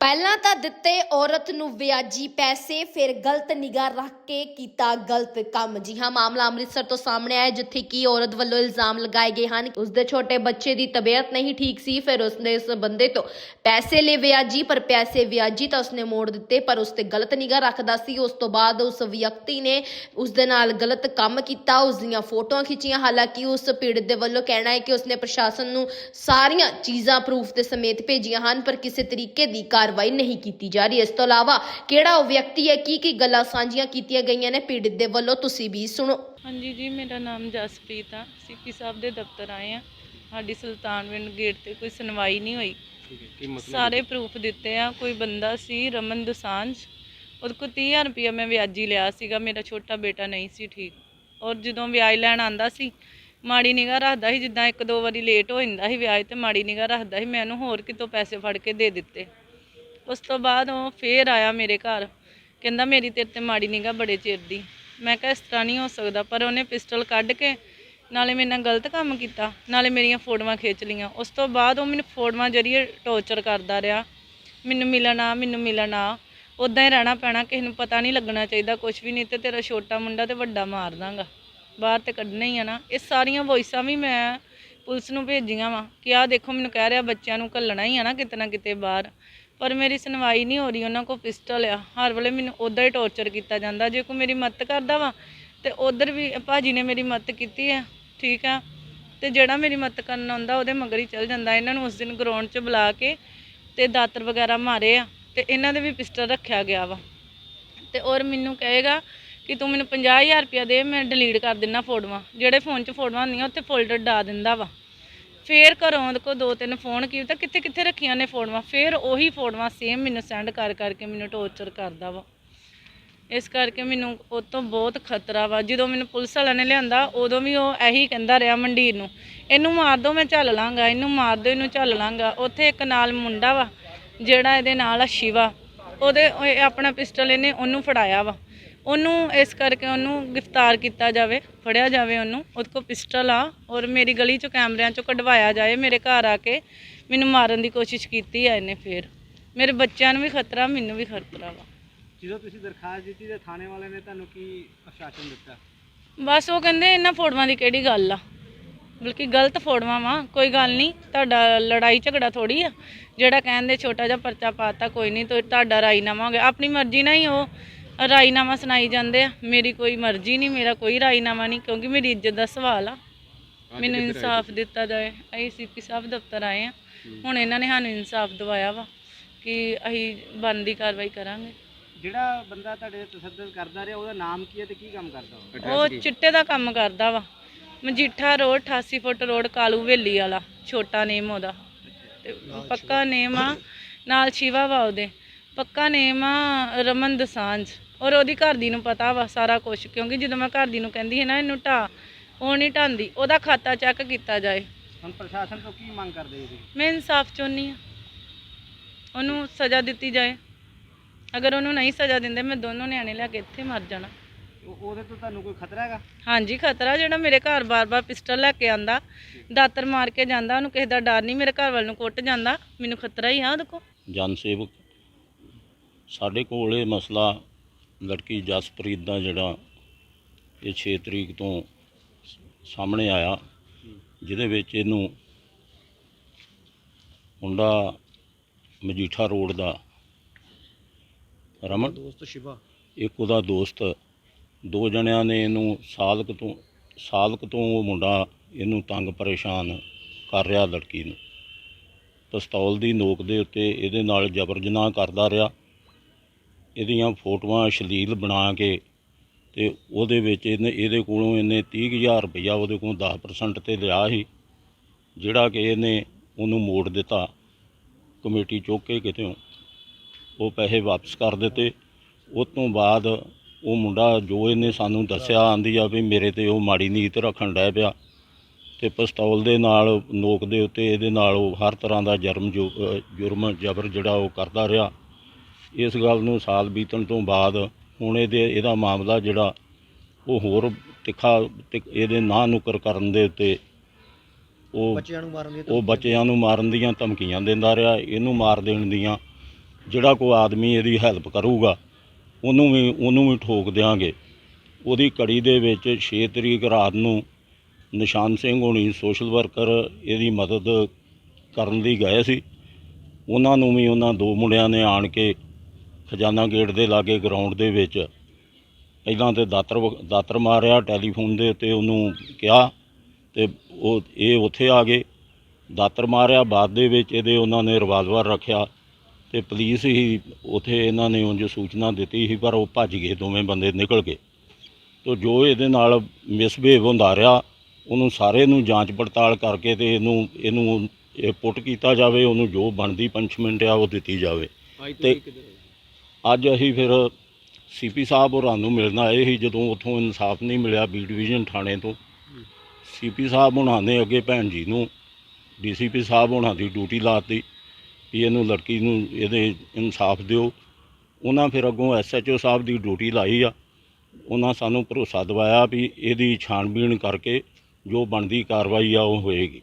ਪਹਿਲਾਂ ਤਾਂ ਦਿੱਤੇ ਔਰਤ ਨੂੰ ਵਿਆਜੀ ਪੈਸੇ, ਫਿਰ ਗਲਤ ਨਿਗਾਹ ਰੱਖ ਕੇ ਕੀਤਾ ਗਲਤ ਕੰਮ। ਜੀ ਹਾਂ, ਮਾਮਲਾ ਅੰਮ੍ਰਿਤਸਰ ਤੋਂ ਸਾਹਮਣੇ ਆਇਆ, ਜਿੱਥੇ ਕਿ ਔਰਤ ਵੱਲੋਂ ਇਲਜ਼ਾਮ ਲਗਾਏ ਗਏ ਹਨ ਕਿ ਉਸਦੇ ਛੋਟੇ ਬੱਚੇ ਦੀ ਤਬੀਅਤ ਨਹੀਂ ਠੀਕ ਸੀ, ਫਿਰ ਉਸਨੇ ਇਸ ਬੰਦੇ ਤੋਂ ਪੈਸੇ ਲੈ ਵਿਆਜੀ, ਪਰ ਪੈਸੇ ਵਿਆਜੀ ਤਾਂ ਉਸਨੇ ਮੋੜ ਦਿੱਤੇ, ਪਰ ਉਸ ਤੇ ਗਲਤ ਨਿਗਾਹ ਰੱਖਦਾ ਸੀ। ਉਸ ਤੋਂ ਬਾਅਦ ਉਸ ਵਿਅਕਤੀ ਨੇ ਉਸ ਦੇ ਨਾਲ ਗਲਤ ਕੰਮ ਕੀਤਾ ਉਸ ਦੀਆਂ ਫੋਟੋਆਂ ਖਿੱਚੀਆਂ। ਹਾਲਾਂਕਿ ਉਸ ਪੀੜਤ ਦੇ ਵੱਲੋਂ ਕਹਿਣਾ ਹੈ ਕਿ ਉਸਨੇ ਪ੍ਰਸ਼ਾਸਨ ਨੂੰ ਸਾਰੀਆਂ ਚੀਜ਼ਾਂ ਪ੍ਰੂਫ ਦੇ ਸਮੇਤ ਭੇਜੀਆਂ ਹਨ, ਪਰ ਕਿਸੇ ਤਰੀਕੇ ਦੀ ਕਾਰਵਾਈ ਨਹੀਂ ਕੀਤੀ ਜਾ ਰਹੀ। ਇਸ ਤੋਂ ਇਲਾਵਾ ਕਿਹੜਾ ਉਹ ਵਿਅਕਤੀ ਹੈ ਕੀ ਕੀ ਗੱਲਾਂ ਸਾਂਝੀਆਂ ਕੀਤੀਆਂ ਗਈਆਂ ਨੇ ਪੀੜਤ ਦੇ ਵੱਲੋਂ ਤੁਸੀਂ ਵੀ ਸੁਣੋ। ਹਾਂਜੀ ਜੀ ਮੇਰਾ ਨਾਮ ਜਸਪ੍ਰੀਤ ਆ। ਸੀਪੀ ਸਾਹਿਬ ਦੇ ਦਫ਼ਤਰ ਆਏ ਆ। ਸਾਡੀ ਸੁਲਤਾਨਵਿੰਡ ਗੇਟ ਤੇ ਕੋਈ ਸੁਣਵਾਈ ਨਹੀਂ ਹੋਈ। ਠੀਕ ਹੈ ਕੀ ਮਸਲਾ ਸਾਰੇ ਪ੍ਰੂਫ ਦਿੱਤੇ ਆ। ਕੋਈ ਬੰਦਾ ਸੀ ਰਮਨ ਦੁਸਾਂਝ। ਉਹਦੇ ਕੋਲ 30000 ਰੁਪਇਆ ਮੈਂ ਵਿਆਜੀ ਲਿਆ ਸੀਗਾ। ਮੇਰਾ ਛੋਟਾ ਬੇਟਾ ਨਹੀਂ ਸੀ ਠੀਕ। ਔਰ ਜਦੋਂ ਵਿਆਜ ਲੈਣ ਆਂਦਾ ਸੀ ਮਾੜੀ ਨਿਗਾਹ ਰੱਖਦਾ ਸੀ। ਜਿੱਦਾਂ ਇੱਕ ਦੋ ਵਾਰੀ ਲੇਟ ਹੋ ਜਾਂਦਾ ਸੀ ਵਿਆਜ ਤੇ ਮਾੜੀ ਨਿਗਾਹ ਰੱਖਦਾ ਸੀ। ਮੈਂ ਉਹਨੂੰ ਹੋਰ ਕਿਤੋਂ ਪੈਸੇ ਫੜ ਕੇ ਦੇ ਦਿੱਤੇ। ਉਸ ਤੋਂ ਬਾਅਦ ਉਹ ਫੇਰ ਆਇਆ ਮੇਰੇ ਘਰ। ਕਹਿੰਦਾ, ਮੇਰੀ ਤੇਰੇ ਤੇ ਮਾੜੀ ਨਿਗਾਹ ਬੜੇ ਚਿਰ ਦੀ। ਮੈਂ ਕਿਹਾ, ਇਸ ਤਰ੍ਹਾਂ ਨਹੀਂ ਹੋ ਸਕਦਾ, ਪਰ ਉਹਨੇ ਪਿਸਟਲ ਕੱਢ ਕੇ ਨਾਲੇ ਮੇਰੇ ਨਾਲ ਗਲਤ ਕੰਮ ਕੀਤਾ, ਨਾਲੇ ਮੇਰੀਆਂ ਫੋਟੋਆਂ ਖਿੱਚ ਲੀਆਂ ਉਸ ਤੋਂ ਬਾਅਦ ਉਹ ਮੈਨੂੰ ਫੋਟੋਆਂ ਜਰੀਏ ਟੌਰਚਰ ਕਰਦਾ ਰਿਹਾ। ਮੈਨੂੰ ਮਿਲਣਾ ਮੈਨੂੰ ਮਿਲਣਾ ਉਦਾਂ ਹੀ ਰਹਿਣਾ ਪੈਣਾ, ਕਿਸੇ ਨੂੰ ਪਤਾ ਨਹੀਂ ਲੱਗਣਾ ਚਾਹੀਦਾ ਕੁਝ ਵੀ, ਨਹੀਂ ਤੇ ਤੇਰਾ ਛੋਟਾ ਮੁੰਡਾ ਤੇ ਵੱਡਾ ਮਾਰ ਦਾਂਗਾ। ਬਾਹਰ ਤੇ ਕੱਢਣਾ ਹੀ ਆ ਨਾ। ਇਹ ਸਾਰੀਆਂ ਵੌਇਸਾਂ ਵੀ ਮੈਂ ਪੁਲਿਸ ਨੂੰ ਭੇਜੀਆਂ ਵਾ ਕਿ ਆਹ ਦੇਖੋ, ਮੈਨੂੰ ਕਹਿ ਰਿਹਾ ਬੱਚਿਆਂ ਨੂੰ ਘੱਲਣਾ ਹੀ ਆ ਨਾ ਕਿਤੇ ਨਾ ਕਿਤੇ ਬਾਹਰ। ਪਰ ਮੇਰੀ ਸੁਣਵਾਈ ਨਹੀਂ ਹੋ ਰਹੀ, ਉਹਨਾਂ ਕੋਲ ਪਿਸਟਲ ਆ। ਹਰ ਵੇਲੇ ਮੈਨੂੰ ਉਦਾਂ ਹੀ ਟੌਰਚਰ ਕੀਤਾ ਜਾਂਦਾ। ਜੇ ਕੋਈ ਮੇਰੀ ਮਦਦ ਕਰਦਾ ਵਾ, ਤੇ ਉਧਰ ਵੀ ਭਾਜੀ ਨੇ ਮੇਰੀ ਮਦਦ ਕੀਤੀ ਹੈ ਠੀਕ ਆ? ਤੇ ਜਿਹੜਾ ਮੇਰੀ ਮਦਦ ਕਰਨ ਆਉਂਦਾ, ਉਹਦੇ ਮਗਰ ਹੀ ਚੱਲ ਜਾਂਦਾ। ਇਹਨਾਂ ਨੂੰ ਉਸ ਦਿਨ ਗਰਾਊਂਡ 'ਚ ਬੁਲਾ ਕੇ ਤੇ ਦਾਤਰ ਵਗੈਰਾ ਮਾਰੇ ਆ, ਤੇ ਇਹਨਾਂ ਦੇ ਵੀ ਪਿਸਟਲ ਰੱਖਿਆ ਗਿਆ ਵਾ। ਤੇ ਔਰ ਮੈਨੂੰ ਕਹੇਗਾ ਕਿ ਤੂੰ ਮੈਨੂੰ 50000 ਰੁਪਇਆ ਦੇ, ਮੈਂ ਡਿਲੀਟ ਕਰ ਦਿੰਨਾ ਫੋਟੋਆਂ। ਜਿਹੜੇ ਫੋਨ 'ਚ ਫੋਟੋਆਂ ਹੁੰਦੀਆਂ, ਉੱਥੇ ਫੋਲਡਰ ਡਾ ਦਿੰਦਾ ਵਾ। ਫੇਰ ਘਰੋਂ ਉਹਦੇ ਕੋਲ ਦੋ ਤਿੰਨ ਫੋਨ ਕੀਤਾ ਕਿੱਥੇ ਕਿੱਥੇ ਰੱਖੀਆਂ ਨੇ ਫੋਟੋਆਂ, ਫੇਰ ਉਹੀ ਫੋਟੋਆਂ ਸੇਮ ਮੈਨੂੰ ਸੈਂਡ ਕਰ ਕਰਕੇ ਮੈਨੂੰ ਟੌਰਚਰ ਕਰਦਾ ਵਾ। ਇਸ ਕਰਕੇ ਮੈਨੂੰ ਉਹ ਤੋਂ ਬਹੁਤ ਖਤਰਾ ਵਾ। ਜਦੋਂ ਮੈਨੂੰ ਪੁਲਿਸ ਵਾਲਿਆਂ ਨੇ ਲਿਆਂਦਾ, ਉਦੋਂ ਵੀ ਉਹ ਇਹੀ ਕਹਿੰਦਾ ਰਿਹਾ ਮੰਡੀਰ ਨੂੰ, ਇਹਨੂੰ ਮਾਰ ਦੋ, ਮੈਂ ਚੱਲ ਲਾਂਗਾ, ਇਹਨੂੰ ਮਾਰ ਦੋ, ਇਹਨੂੰ ਚੱਲ ਲਾਂਗਾ। ਉੱਥੇ ਇੱਕ ਨਾਲ ਮੁੰਡਾ ਵਾ, ਜਿਹੜਾ ਇਹਦੇ ਨਾਲ ਆ ਸ਼ਿਵਾ, ਉਹਦੇ ਇਹ ਆਪਣਾ ਪਿਸਟਲ ਇਹਨੇ ਉਹਨੂੰ ਫੜਾਇਆ ਵਾ। ਉਹਨੂੰ ਇਸ ਕਰਕੇ ਉਹਨੂੰ ਗ੍ਰਿਫਤਾਰ ਕੀਤਾ ਜਾਵੇ ਫੜਿਆ ਜਾਵੇ ਉਹਨੂੰ ਉਹਦੇ ਕੋਲ ਪਿਸਟਲ ਆ ਔਰ ਮੇਰੀ ਗਲੀ ਚੋਂ ਕੈਮਰਿਆਂ ਚੋਂ ਕਢਵਾਇਆ ਜਾਏ ਮੇਰੇ ਘਰ ਆ ਕੇ ਮੈਨੂੰ ਮਾਰਨ ਦੀ ਕੋਸ਼ਿਸ਼ ਕੀਤੀ ਆ ਇਹਨੇ ਫੇਰ। ਮੇਰੇ ਬੱਚਿਆਂ ਨੂੰ ਵੀ ਖਤਰਾ ਮੈਨੂੰ ਵੀ ਖਤਰਾ ਵਾ। ਜਦੋਂ ਤੁਸੀਂ ਦਰਖਾਸਤ ਦਿੱਤੀ ਤੇ ਥਾਣੇ ਵਾਲਿਆਂ ਨੇ ਤੁਹਾਨੂੰ ਕੀ ਆਸ਼ਵਾਸਨ ਦਿੱਤਾ? ਬਸ ਉਹ ਕਹਿੰਦੇ ਇਹਨਾਂ ਫੋਟੋਆਂ ਦੀ ਕਿਹੜੀ ਗੱਲ ਆ? ਬਲਕਿ ਗਲਤ ਫੋਟੋਆਂ ਵਾ ਕੋਈ ਗੱਲ ਨਹੀਂ ਤੁਹਾਡਾ ਲੜਾਈ ਝਗੜਾ ਥੋੜੀ ਆ। ਜਿਹੜਾ ਕਹਿੰਦੇ ਛੋਟਾ ਜਿਹਾ ਪਰਚਾ ਪਾਤਾ ਕੋਈ ਨਹੀਂ ਤੇ ਤੁਹਾਡਾ ਰਾਈਨਾਮਾ ਹੋ ਗਿਆ। ਆਪਣੀ ਮਰਜ਼ੀ ਨਾਲ ਹੀ ਉਹ ਰਾਈਨਾਮਾ ਸੁਣਾਈ ਜਾਂਦੇ ਆ। ਮੇਰੀ ਕੋਈ ਮਰਜ਼ੀ ਨਹੀਂ ਮੇਰਾ ਕੋਈ ਰਾਈਨਾਮਾ ਨਹੀਂ ਕਿਉਂਕਿ ਮੇਰੀ ਇੱਜ਼ਤ ਦਾ ਸਵਾਲ ਆ। ਮੈਨੂੰ ਇਨਸਾਫ ਦਿੱਤਾ ਜਾਏ। ਅਸੀਂ ਸੀਪੀ ਸਾਹਿਬ ਦਫ਼ਤਰ ਆਏ ਆ। ਹੁਣ ਇਹਨਾਂ ਨੇ ਸਾਨੂੰ ਇਨਸਾਫ ਦਿਵਾਇਆ ਵਾ ਕਿ ਅਸੀਂ ਬਣਦੀ ਕਾਰਵਾਈ ਕਰਾਂਗੇ। ਜਿਹੜਾ ਬੰਦਾ ਤੁਹਾਡੇ ਤੇ ਤਸੱਦਦ ਕਰਦਾ ਰਿਹਾ ਉਹਦਾ ਨਾਮ ਕੀ ਹੈ ਤੇ ਕੀ ਕੰਮ ਕਰਦਾ ਉਹ? ਉਹ ਚਿੱਟੇ ਦਾ ਕੰਮ ਕਰਦਾ ਵਾ। ਮਜੀਠਾ ਰੋਡ 88 ਫੁੱਟ ਰੋਡ ਕਾਲੂ ਵੇਲੀ ਵਾਲਾ। ਛੋਟਾ ਨੇਮ ਉਹਦਾ। ਤੇ ਪੱਕਾ ਨੇਮ ਆ। ਨਾਲ ਸ਼ਿਵਾ ਵਾ ਉਹਦੇ। ਪੱਕਾ ਨੇਮ ਆ ਰਮਨ ਦਸਾਂਝ। ਔਰ ਉਹਦੀ ਘਰ ਦੀ ਨੂੰ ਪਤਾ ਵਾ ਸਾਰਾ ਕੁਝ ਕਿਉਂਕਿ ਜਦੋਂ ਮੈਂ ਘਰ ਦੀ ਨੂੰ ਕਹਿੰਦੀ ਹੈ ਨਾ ਇਹਨੂੰ ਢਾ ਉਹ ਨਹੀਂ ਢਾਂਦੀ। ਉਹਦਾ ਖਾਤਾ ਚੈੱਕ ਕੀਤਾ ਜਾਏ। ਹੁਣ ਪ੍ਰਸ਼ਾਸਨ ਤੋਂ ਕੀ ਮੰਗ ਕਰਦੇ ਜੀ ਮੈਂ ਇਨਸਾਫ ਚਾਹੁੰਦੀ ਆ ਉਹਨੂੰ ਸਜ਼ਾ ਦਿੱਤੀ ਜਾਏ। ਅਗਰ ਉਹਨੂੰ ਨਹੀਂ ਸਜ਼ਾ ਦਿੰਦੇ ਮੈਂ ਦੋਨੋਂ ਨਿਆਣੇ ਲੈ ਕੇ ਇੱਥੇ ਮਰ ਜਾਣਾ। ਉਹ- ਉਹਦੇ ਤੋਂ ਤੁਹਾਨੂੰ ਕੋਈ ਖਤਰਾ ਹੈਗਾ? ਹਾਂਜੀ ਖਤਰਾ ਜਿਹੜਾ ਮੇਰੇ ਘਰ ਬਾਰ-ਬਾਰ ਪਿਸਟਲ ਲੈ ਕੇ ਆਂਦਾ ਦਾਤਰ ਮਾਰ ਕੇ ਜਾਂਦਾ ਉਹਨੂੰ ਕਿਸੇ ਦਾ ਡਰ ਨਹੀਂ ਮੇਰੇ ਘਰ ਵੱਲ ਨੂੰ ਕੁੱਟ ਜਾਂਦਾ। ਮੈਨੂੰ ਖਤਰਾ ਹੀ ਆ ਉਹਦੇ ਕੋਲ। ਜਨ ਸੇਵਕ। ਸਾਡੇ ਕੋਲ ਇਹ ਮਸਲਾ ਲੜਕੀ ਜਸਪ੍ਰੀਤ ਦਾ ਜਿਹੜਾ ਇਹ 6 ਤਰੀਕ ਤੋਂ ਸਾਹਮਣੇ ਆਇਆ ਜਿਹਦੇ ਵਿੱਚ ਇਹਨੂੰ ਮੁੰਡਾ ਮਜੀਠਾ ਰੋਡ ਦਾ ਰਮਨ ਦੋਸਤ ਸ਼ਿਵਾ। ਇੱਕ ਉਹਦਾ ਦੋਸਤ ਦੋ ਜਣਿਆਂ ਨੇ ਇਹਨੂੰ ਸਾਲਕ ਤੋਂ ਸਾਲਕ ਤੋਂ ਉਹ ਮੁੰਡਾ ਇਹਨੂੰ ਤੰਗ ਪਰੇਸ਼ਾਨ ਕਰ ਰਿਹਾ ਲੜਕੀ ਨੂੰ। ਪਿਸਤੌਲ ਦੀ ਨੋਕ ਦੇ ਉੱਤੇ ਇਹਦੇ ਨਾਲ ਜਬਰ ਜਨਾਹ ਕਰਦਾ ਰਿਹਾ। ਇਹਦੀਆਂ ਫੋਟੋਆਂ ਅਸ਼ਲੀਲ ਬਣਾ ਕੇ ਤੇ ਉਹਦੇ ਵਿੱਚ ਇਹਨੇ, ਇਹਦੇ ਕੋਲੋਂ ਇਹਨੇ 30000 ਰੁਪਇਆ ਉਹਦੇ ਕੋਲੋਂ 10% ਤੇ ਲਿਆ ਸੀ, ਜਿਹੜਾ ਕਿ ਇਹਨੇ ਉਹਨੂੰ ਮੋੜ ਦਿੱਤਾ। ਕਮੇਟੀ ਚੁੱਕ ਕੇ ਕਿਤੇ ਉਹ ਪੈਸੇ ਵਾਪਸ ਕਰ ਦਿੱਤੇ। ਉਸ ਤੋਂ ਬਾਅਦ ਉਹ ਮੁੰਡਾ ਜੋ ਇਹਨੇ ਸਾਨੂੰ ਦੱਸਿਆ, ਆਂਦੀ ਆ ਵੀ ਮੇਰੇ ਤੇ ਉਹ ਮਾੜੀ ਨੀਤ ਰੱਖਣ ਡੈ ਪਿਆ ਤੇ ਪਿਸਤੌਲ ਦੇ ਨਾਲ, ਨੋਕ ਦੇ ਉੱਤੇ ਇਹਦੇ ਨਾਲ ਉਹ ਹਰ ਤਰ੍ਹਾਂ ਦਾ ਜਰਮ ਜੋ ਜੁਰਮ, ਜਬਰ ਜਿਹੜਾ ਉਹ ਕਰਦਾ ਰਿਹਾ। ਇਸ ਗੱਲ ਨੂੰ ਸਾਲ ਬੀਤਣ ਤੋਂ ਬਾਅਦ ਹੁਣ ਇਹਦੇ ਇਹਦਾ ਮਾਮਲਾ ਜਿਹੜਾ ਉਹ ਹੋਰ ਤਿੱਖਾ ਤਿੱਖ- ਇਹਦੇ ਨਾਂ ਨੁਕਰ ਕਰਨ ਦੇ ਉੱਤੇ ਉਹ ਬੱਚਿਆਂ ਨੂੰ ਮਾਰਨ ਦੀ ਉਹ ਬੱਚਿਆਂ ਨੂੰ ਮਾਰਨ ਦੀਆਂ ਧਮਕੀਆਂ ਦਿੰਦਾ ਰਿਹਾ ਇਹਨੂੰ ਮਾਰ ਦੇਣ ਦੀਆਂ ਜਿਹੜਾ ਕੋਈ ਆਦਮੀ ਇਹਦੀ ਹੈਲਪ ਕਰੂਗਾ ਉਹਨੂੰ ਵੀ ਉਹਨੂੰ ਵੀ ਠੋਕ ਦਿਆਂਗੇ। ਉਹਦੀ ਕੜੀ ਦੇ ਵਿੱਚ 6 ਤਰੀਕ ਰਾਤ ਨੂੰ ਨਿਸ਼ਾਨ ਸਿੰਘ ਹੋਣੀ ਸੋਸ਼ਲ ਵਰਕਰ ਇਹਦੀ ਮਦਦ ਕਰਨ ਲਈ ਗਏ ਸੀ। ਉਹਨਾਂ ਨੂੰ ਵੀ ਉਹਨਾਂ ਦੋ ਮੁੰਡਿਆਂ ਨੇ ਆਣ ਕੇ ਖਜ਼ਾਨਾ ਗੇਟ ਦੇ ਲਾਗੇ ਗਰਾਊਂਡ ਦੇ ਵਿੱਚ ਪਹਿਲਾਂ ਤੇ ਦਾਤਰ ਦਾਤਰ ਮਾਰਿਆ ਟੈਲੀਫੋਨ ਦੇ ਉੱਤੇ ਉਹਨੂੰ ਕਿਹਾ ਤੇ ਉਹ ਇਹ ਉੱਥੇ ਆ ਗਏ। ਦਾਤਰ ਮਾਰਿਆ ਬਾਅਦ ਦੇ ਵਿੱਚ ਇਹਦੇ ਉਹਨਾਂ ਨੇ ਰਿਵਾਲਵਰ ਰੱਖਿਆ ਤੇ ਪੁਲਿਸ ਹੀ ਉੱਥੇ ਇਹਨਾਂ ਨੇ ਉਂਝ ਸੂਚਨਾ ਦਿੱਤੀ ਸੀ ਪਰ ਉਹ ਭੱਜ ਗਏ ਦੋਵੇਂ ਬੰਦੇ ਨਿਕਲ ਗਏ। ਤੋ ਜੋ ਇਹਦੇ ਨਾਲ ਮਿਸਬਿਹੇਵ ਹੁੰਦਾ ਰਿਹਾ ਉਹਨੂੰ ਸਾਰੇ ਨੂੰ ਜਾਂਚ ਪੜਤਾਲ ਕਰਕੇ ਤੇ ਇਹਨੂੰ ਇਹਨੂੰ ਇਹ ਪੁੱਟ ਕੀਤਾ ਜਾਵੇ ਉਹਨੂੰ ਜੋ ਬਣਦੀ ਪੰਚਮੈਂਟ ਆ ਉਹ ਦਿੱਤੀ ਜਾਵੇ। ਤੇ ਅੱਜ ਅਸੀਂ ਫਿਰ ਸੀਪੀ ਸਾਹਿਬ ਹੋਰਾਂ ਨੂੰ ਮਿਲਣ ਆਏ ਸੀ, ਜਦੋਂ ਉੱਥੋਂ ਇਨਸਾਫ ਨਹੀਂ ਮਿਲਿਆ ਬੀ ਡਿਵੀਜ਼ਨ ਥਾਣੇ ਤੋਂ। ਸੀਪੀ ਸਾਹਿਬ ਹੋਣਾ ਨੇ ਅੱਗੇ ਭੈਣ ਜੀ ਨੂੰ, ਡੀਸੀਪੀ ਸਾਹਿਬ ਹੋਣਾ ਦੀ ਡਿਊਟੀ ਲਾਤੀ ਵੀ ਇਹਨੂੰ ਲੜਕੀ ਨੂੰ ਇਹਦੇ ਇਨਸਾਫ ਦਿਓ। ਉਹਨਾਂ ਫਿਰ ਅੱਗੋਂ ਐਸਐਚਓ ਸਾਹਿਬ ਦੀ ਡਿਊਟੀ ਲਾਈ ਆ। ਉਹਨਾਂ ਸਾਨੂੰ ਭਰੋਸਾ ਦਿਵਾਇਆ ਵੀ ਇਹਦੀ ਛਾਣਬੀਣ ਕਰਕੇ ਜੋ ਬਣਦੀ ਕਾਰਵਾਈ ਆ ਉਹ ਹੋਏਗੀ।